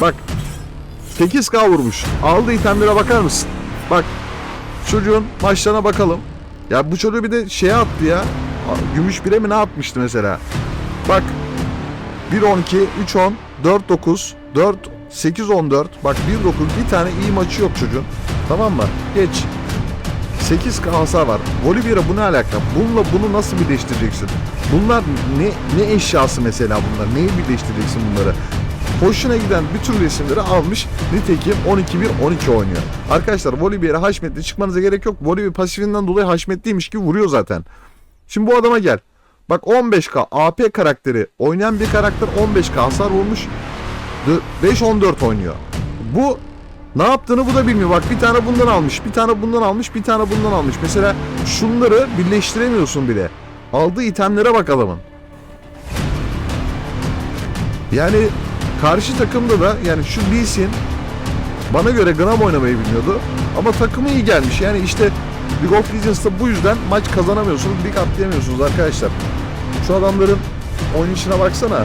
Bak 8K vurmuş. Aldığı itemlere bakar mısın? Bak çocuğun maçlarına bakalım. Ya bu çocuğu bir de şeye attı ya. Gümüş bire mi ne atmıştı mesela? Bak 1-12, 3-10, 4-9, 4 8-14. Bak 1-9 bir tane iyi maçı yok çocuğun. Tamam mı? Geç. 8K hasar var. Volibear'a bu ne alaka? Bununla bunu nasıl birleştireceksin? Bunlar ne ne eşyası mesela bunlar? Neyi birleştireceksin bunları? Hoşuna giden bütün resimleri almış. Nitekim 12-1-12 oynuyor. Arkadaşlar Volibear'a haşmetli çıkmanıza gerek yok. Volibear pasifinden dolayı haşmetliymiş gibi vuruyor zaten. Şimdi bu adama gel. Bak 15K AP karakteri oynayan bir karakter 15K hasar vurmuş. 5-14 oynuyor. Bu ne yaptığını bu da bilmiyor. Bak bir tane bundan almış, bir tane bundan almış, bir tane bundan almış. Mesela şunları birleştiremiyorsun bile. Aldığı itemlere bak adamın. Yani karşı takımda da yani şu Lee bana göre Gram oynamayı bilmiyordu. Ama takımı iyi gelmiş. Yani işte League of Legends'ta bu yüzden maç kazanamıyorsunuz, lig atlayamıyorsunuz arkadaşlar. Şu adamların oynayışına baksana.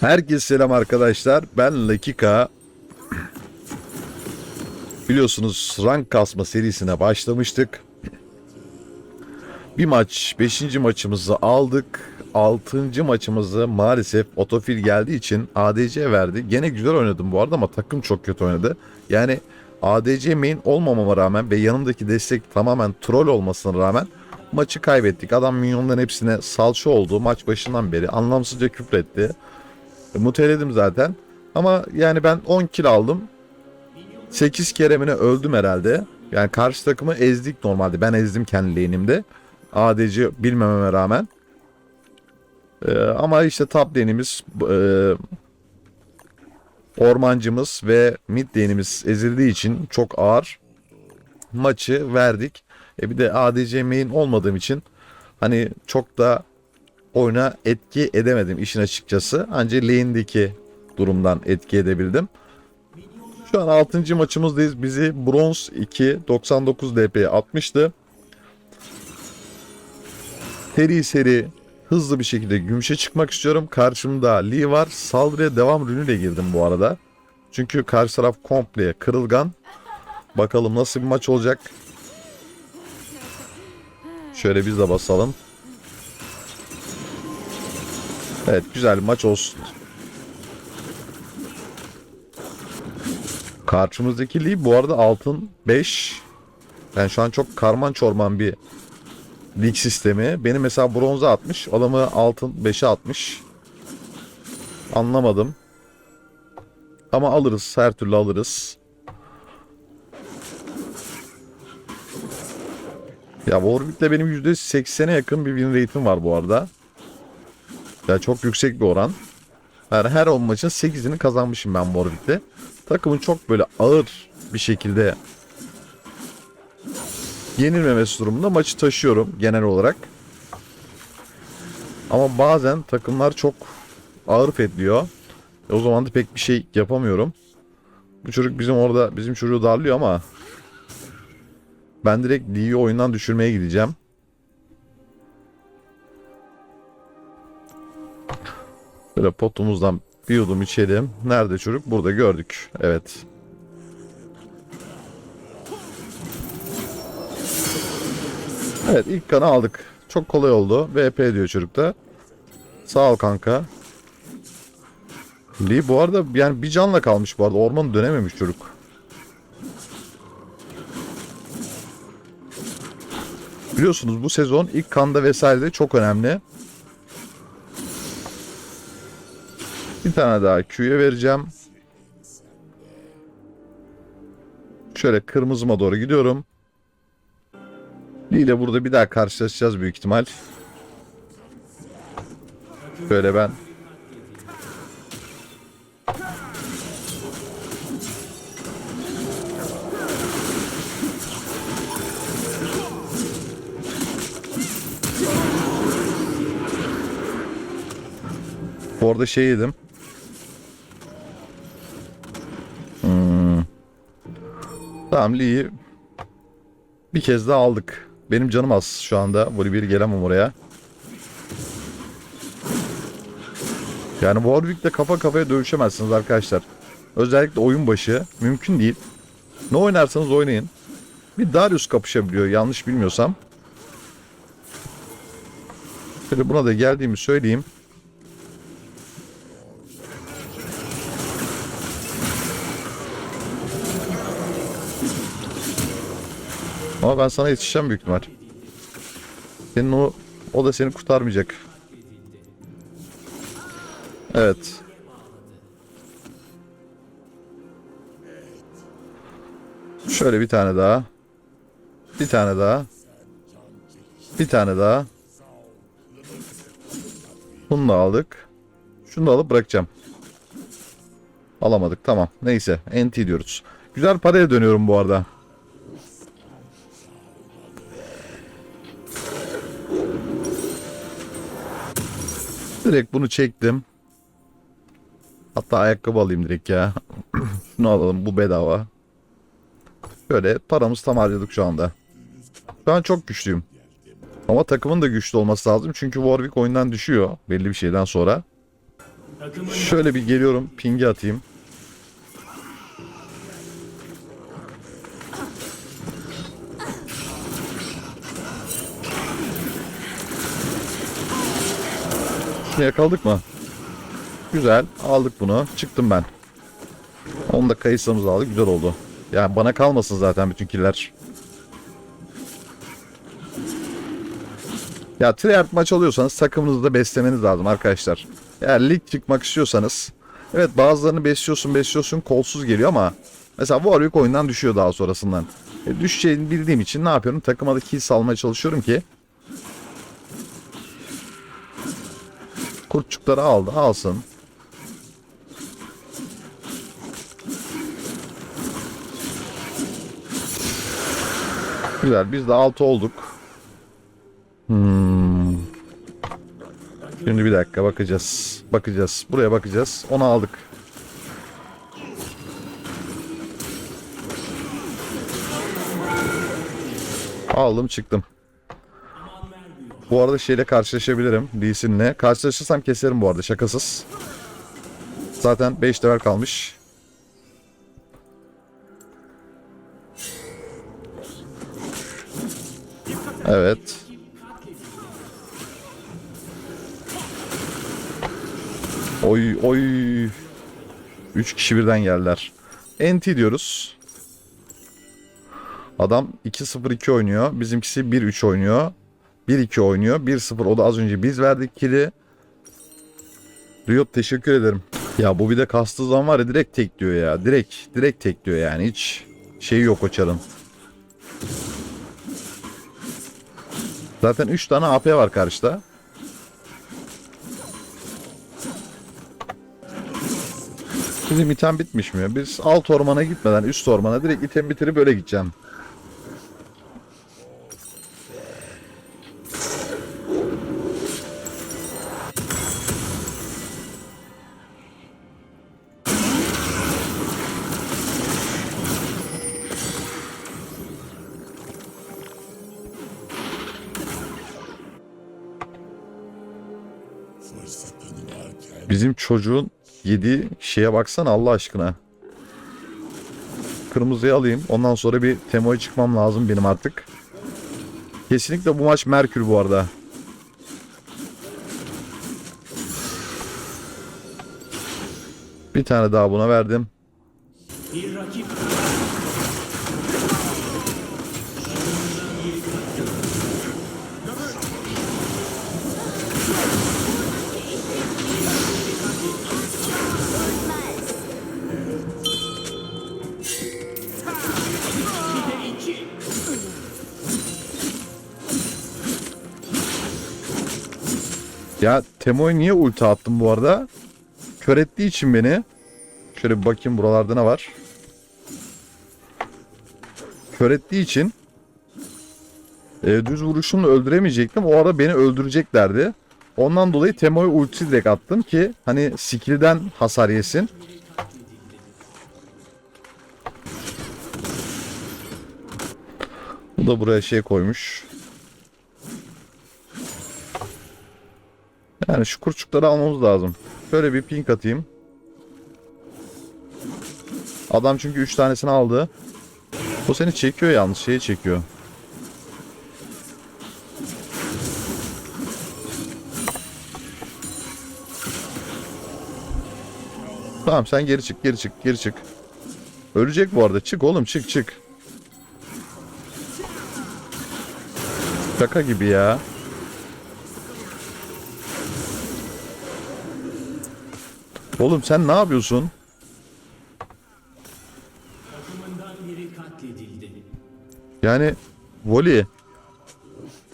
Herkese selam arkadaşlar. Ben Lakika. Biliyorsunuz rank kasma serisine başlamıştık. Bir maç, 5. maçımızı aldık. 6. maçımızı maalesef otofil geldiği için ADC verdi. Gene güzel oynadım bu arada ama takım çok kötü oynadı. Yani ADC main olmamama rağmen ve yanımdaki destek tamamen troll olmasına rağmen maçı kaybettik. Adam minyonların hepsine salça oldu. Maç başından beri anlamsızca küfretti. Muteledim zaten. Ama yani ben 10 kill aldım. 8 keremine öldüm herhalde. Yani karşı takımı ezdik normalde. Ben ezdim kendi lane'imde. ADC bilmememe rağmen. Ee, ama işte top lane'imiz e, ormancımız ve mid lane'imiz ezildiği için çok ağır maçı verdik. E bir de ADC main olmadığım için hani çok da oyuna etki edemedim işin açıkçası. Ancak lane'deki durumdan etki edebildim. Şu an 6. maçımızdayız. Bizi bronz 2 99 DP'ye atmıştı. Seri seri hızlı bir şekilde gümüşe çıkmak istiyorum. Karşımda Lee var. Saldırıya devam rünüyle girdim bu arada. Çünkü karşı taraf komple kırılgan. Bakalım nasıl bir maç olacak. Şöyle biz de basalım. Evet güzel bir maç olsun. Karşımızdaki Lee bu arada altın 5. Ben şu an çok karman çorman bir lig sistemi. Beni mesela bronza atmış. Adamı altın 5'e atmış. Anlamadım. Ama alırız. Her türlü alırız. Ya Warwick'le benim %80'e yakın bir win rate'im var bu arada. Ya çok yüksek bir oran. Her, her 10 maçın 8'ini kazanmışım ben Warwick'te. Takımın çok böyle ağır bir şekilde yenilmemesi durumunda maçı taşıyorum genel olarak. Ama bazen takımlar çok ağır fedliyor. E o zaman da pek bir şey yapamıyorum. Bu çocuk bizim orada bizim çocuğu darlıyor ama ben direkt Lee'yi oyundan düşürmeye gideceğim. Böyle potumuzdan bir yudum içelim. Nerede çocuk? Burada gördük. Evet. Evet ilk kanı aldık. Çok kolay oldu. VP diyor çocukta. Sağ ol kanka. Lee bu arada yani bir canla kalmış bu arada. Ormanı dönememiş çocuk. Biliyorsunuz bu sezon ilk kanda vesaire çok önemli. Bir tane daha Q'ye vereceğim. Şöyle kırmızıma doğru gidiyorum. Lee ile burada bir daha karşılaşacağız büyük ihtimal. Böyle ben Bu arada şey yedim. Tamam Lee'yi Bir kez daha aldık. Benim canım az şu anda. Bir gelemem oraya. Yani Warwick'le kafa kafaya dövüşemezsiniz arkadaşlar. Özellikle oyun başı. Mümkün değil. Ne oynarsanız oynayın. Bir Darius kapışabiliyor yanlış bilmiyorsam. Şöyle buna da geldiğimi söyleyeyim. Ama ben sana yetişeceğim büyük ihtimal. Senin o, o da seni kurtarmayacak. Evet. Şöyle bir tane daha. Bir tane daha. Bir tane daha. Bunu da aldık. Şunu da alıp bırakacağım. Alamadık tamam. Neyse NT diyoruz. Güzel paraya dönüyorum bu arada. Direkt bunu çektim. Hatta ayakkabı alayım direkt ya. Şunu alalım bu bedava. Şöyle paramız tam harcadık şu anda. Şu çok güçlüyüm. Ama takımın da güçlü olması lazım. Çünkü Warwick oyundan düşüyor belli bir şeyden sonra. Şöyle bir geliyorum. Ping'i atayım. Şunu yakaladık mı? Güzel. Aldık bunu. Çıktım ben. Onu da kayısımızı aldık. Güzel oldu. Yani bana kalmasın zaten bütün killer. Ya Treyarch maç alıyorsanız takımınızı da beslemeniz lazım arkadaşlar. Eğer lig çıkmak istiyorsanız evet bazılarını besliyorsun besliyorsun kolsuz geliyor ama mesela Warwick oyundan düşüyor daha sonrasından. E, düşeceğini bildiğim için ne yapıyorum? Takıma da kill salmaya çalışıyorum ki kurtçukları aldı alsın. Güzel biz de 6 olduk. Hmm. Şimdi bir dakika bakacağız. Bakacağız. Buraya bakacağız. Onu aldık. Aldım çıktım. Bu arada şeyle karşılaşabilirim. Lee. Karşılaşırsam keserim bu arada şakasız. Zaten 5 level kalmış. Evet. Oy oy. 3 kişi birden geldiler. NT diyoruz. Adam 2-0-2 oynuyor. Bizimkisi 1-3 oynuyor. 1-2 oynuyor. 1-0 o da az önce biz verdik kili. Riot teşekkür ederim. Ya bu bir de kastığı zaman var ya direkt tek diyor ya. Direkt direkt tek diyor yani. Hiç şeyi yok o çarın. Zaten 3 tane AP var karşıda. Bizim item bitmiş mi? Biz alt ormana gitmeden üst ormana direkt item bitirip böyle gideceğim. Bizim çocuğun yediği şeye baksana Allah aşkına. Kırmızıyı alayım. Ondan sonra bir temoya çıkmam lazım benim artık. Kesinlikle bu maç Merkür bu arada. Bir tane daha buna verdim. Ya Temo'ya niye ulti attım bu arada? Kör ettiği için beni. Şöyle bir bakayım buralarda ne var. Kör ettiği için e, düz vuruşumla öldüremeyecektim. O arada beni öldüreceklerdi. Ondan dolayı Temo'ya ulti direkt attım ki hani skill'den hasar yesin. Bu da buraya şey koymuş. Yani şu kurçukları almamız lazım. Şöyle bir pink atayım. Adam çünkü 3 tanesini aldı. O seni çekiyor yalnız şeyi çekiyor. Tamam sen geri çık geri çık geri çık. Ölecek bu arada çık oğlum çık çık. Şaka gibi ya. Oğlum sen ne yapıyorsun? Yani Voli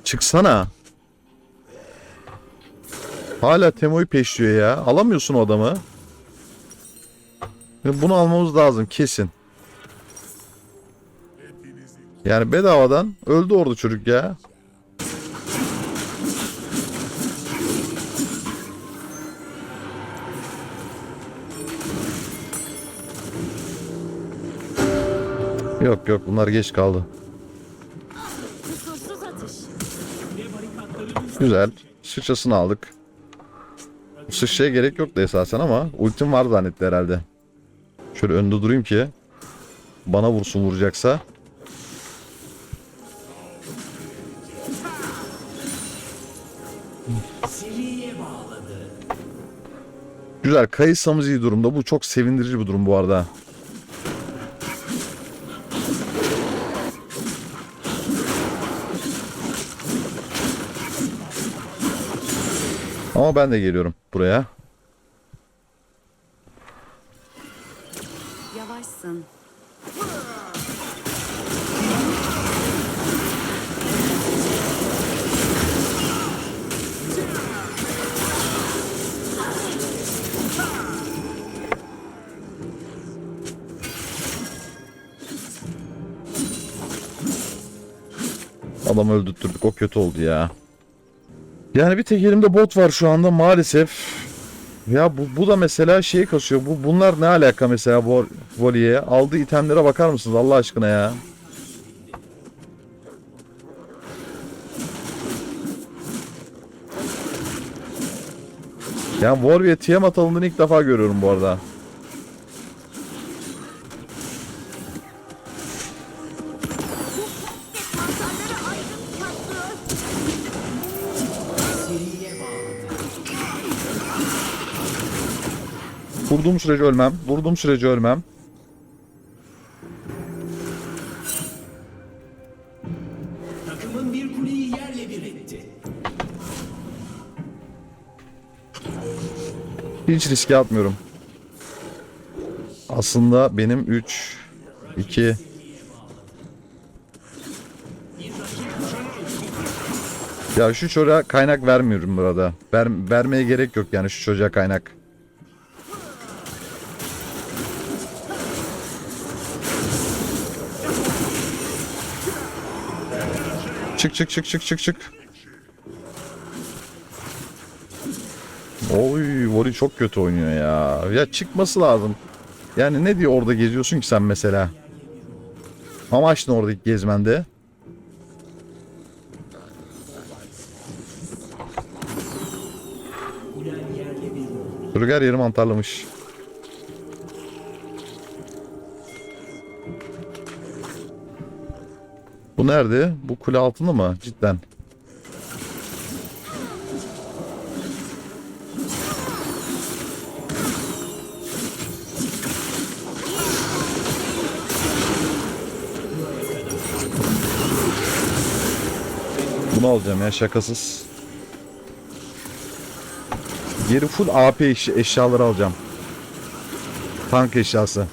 çıksana. Hala Temo'yu peşliyor ya. Alamıyorsun o adamı. Bunu almamız lazım kesin. Yani bedavadan öldü orada çocuk ya. Yok yok bunlar geç kaldı. Güzel. Sıçrasını aldık. Bu Sıçraya gerek yoktu esasen ama ultim var zannetti herhalde. Şöyle önde durayım ki bana vursun vuracaksa. Güzel. Kayısamız iyi durumda. Bu çok sevindirici bir durum bu arada. Ama ben de geliyorum buraya. Yavaşsın. Adam öldürttürdük. O kötü oldu ya. Yani bir tek elimde bot var şu anda maalesef. Ya bu, bu da mesela şey kasıyor. Bu bunlar ne alaka mesela bu voleye? Aldığı itemlere bakar mısınız Allah aşkına ya? Yani Warwick'e Tiamat alındığını ilk defa görüyorum bu arada. Vurduğum sürece ölmem. Vurduğum sürece ölmem. Takımın bir kuleyi yerle bir etti. Hiç riske atmıyorum. Aslında benim 3 2 Ya şu çocuğa kaynak vermiyorum burada. Ver, vermeye gerek yok yani şu çocuğa kaynak. Çık çık çık çık çık çık. Oy Vori çok kötü oynuyor ya. Ya çıkması lazım. Yani ne diyor orada geziyorsun ki sen mesela? Amaç ne oradaki gezmende? Rüzgar yeri mantarlamış. Nerede? Bu kule altında mı? Cidden. Bunu alacağım ya şakasız. Geri full AP eş- eşyaları alacağım. Tank eşyası.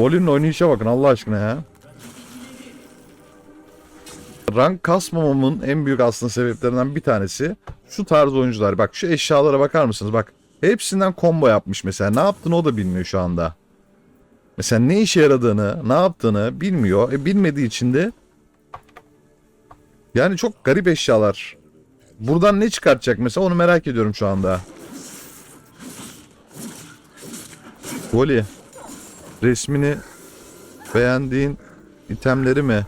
Volümün oynayışa bakın Allah aşkına ya. Rank kasmamamın en büyük aslında sebeplerinden bir tanesi şu tarz oyuncular. Bak şu eşyalara bakar mısınız? Bak hepsinden combo yapmış mesela. Ne yaptığını o da bilmiyor şu anda. Mesela ne işe yaradığını, ne yaptığını bilmiyor. E bilmediği için de yani çok garip eşyalar. Buradan ne çıkartacak mesela onu merak ediyorum şu anda. Voli. Resmini beğendiğin itemleri mi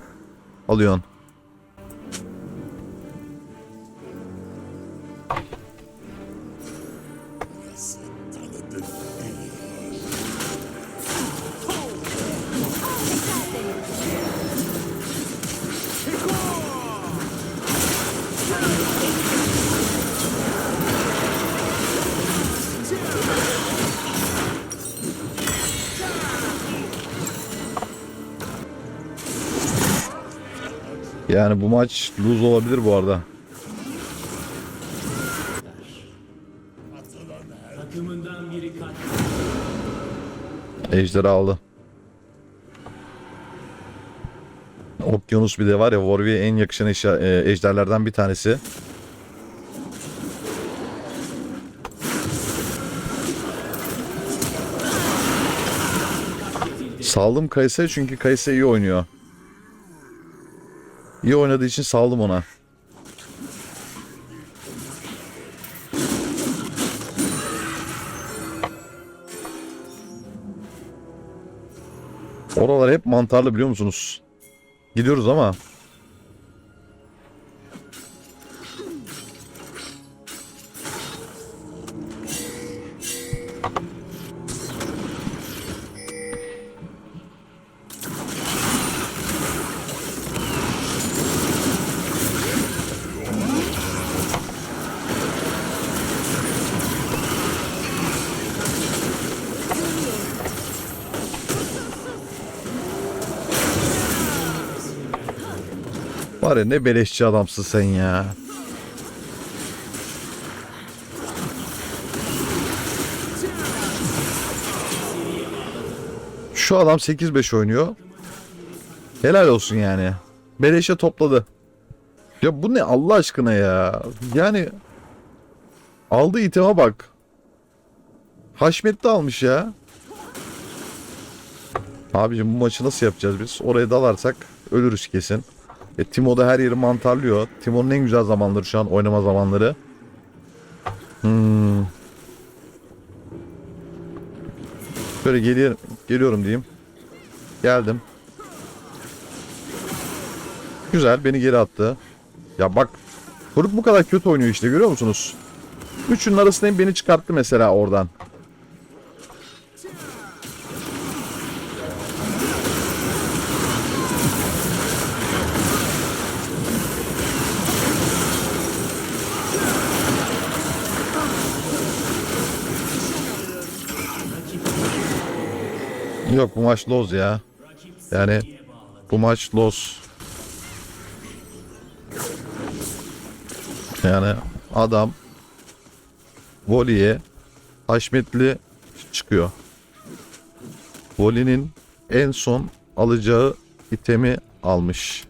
alıyorsun? Yani bu maç lose olabilir bu arada. Ejderha aldı. Okyanus bir de var ya Warwick'e en yakışan e, ejderlerden bir tanesi. Saldım Kayse çünkü Kayse iyi oynuyor. İyi oynadığı için saldım ona. Oralar hep mantarlı biliyor musunuz? Gidiyoruz ama var ya ne beleşçi adamsın sen ya. Şu adam 8-5 oynuyor. Helal olsun yani. Beleşe topladı. Ya bu ne Allah aşkına ya. Yani aldığı iteme bak. Haşmetli almış ya. Abicim bu maçı nasıl yapacağız biz? Oraya dalarsak ölürüz kesin. E, Timo da her yeri mantarlıyor. Timo'nun en güzel zamanları şu an oynama zamanları. Hmm. Böyle geliyorum, geliyorum diyeyim. Geldim. Güzel beni geri attı. Ya bak Kuruk bu kadar kötü oynuyor işte görüyor musunuz? Üçünün arasındayım beni çıkarttı mesela oradan. Yok bu maç loz ya. Yani bu maç loz. Yani adam Voli'ye Haşmetli çıkıyor. Voli'nin en son alacağı itemi almış.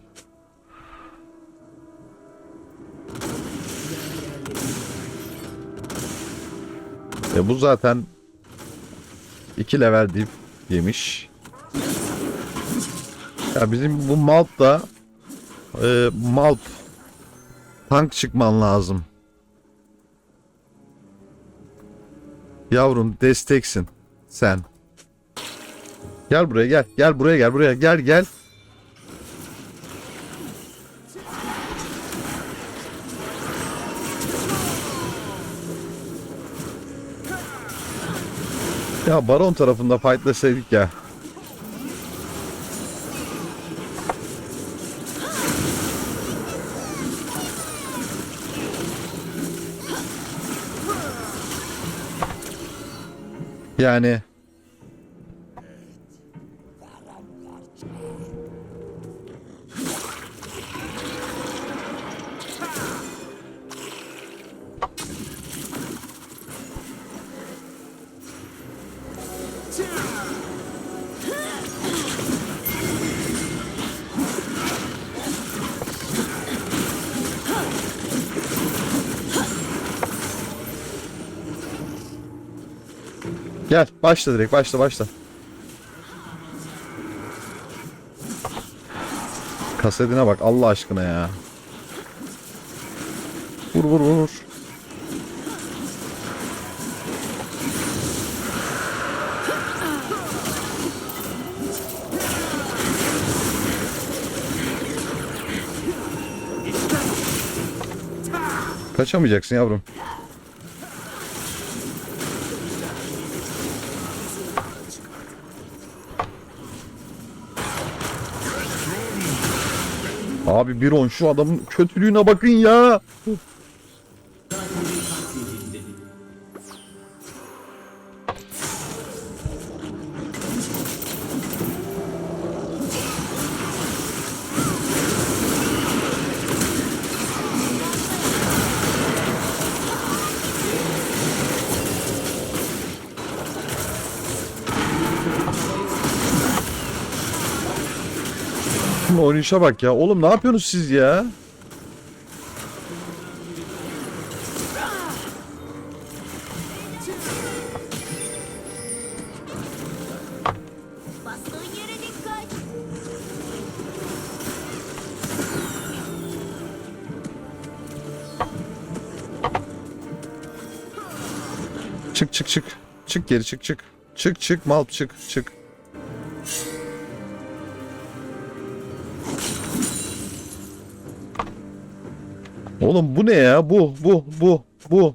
E bu zaten 2 level dip yemiş. Ya bizim bu Malp da e, Malp tank çıkman lazım. Yavrum desteksin sen. Gel buraya gel. Gel buraya gel buraya gel gel. Ya Baron tarafında fightlasaydık ya. Yani Gel başla direkt başla başla. Kasetine bak Allah aşkına ya. Vur vur vur. Kaçamayacaksın yavrum. Abi bir on şu adamın kötülüğüne bakın ya. Şunun oynayışa bak ya. Oğlum ne yapıyorsunuz siz ya? Çık çık çık. Çık geri çık çık. Çık çık mal çık çık. Oğlum bu ne ya? Bu bu bu bu.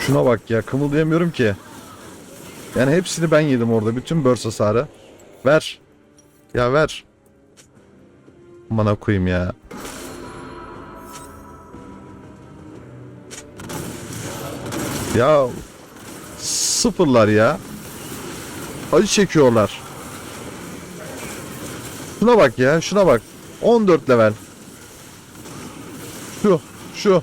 Şuna bak ya kımıldayamıyorum ki. Yani hepsini ben yedim orada. Bütün burst hasarı. Ver. Ya ver. Bana koyayım ya. Ya sıfırlar ya. Acı çekiyorlar. Şuna bak ya şuna bak. 14 level. Şu şu.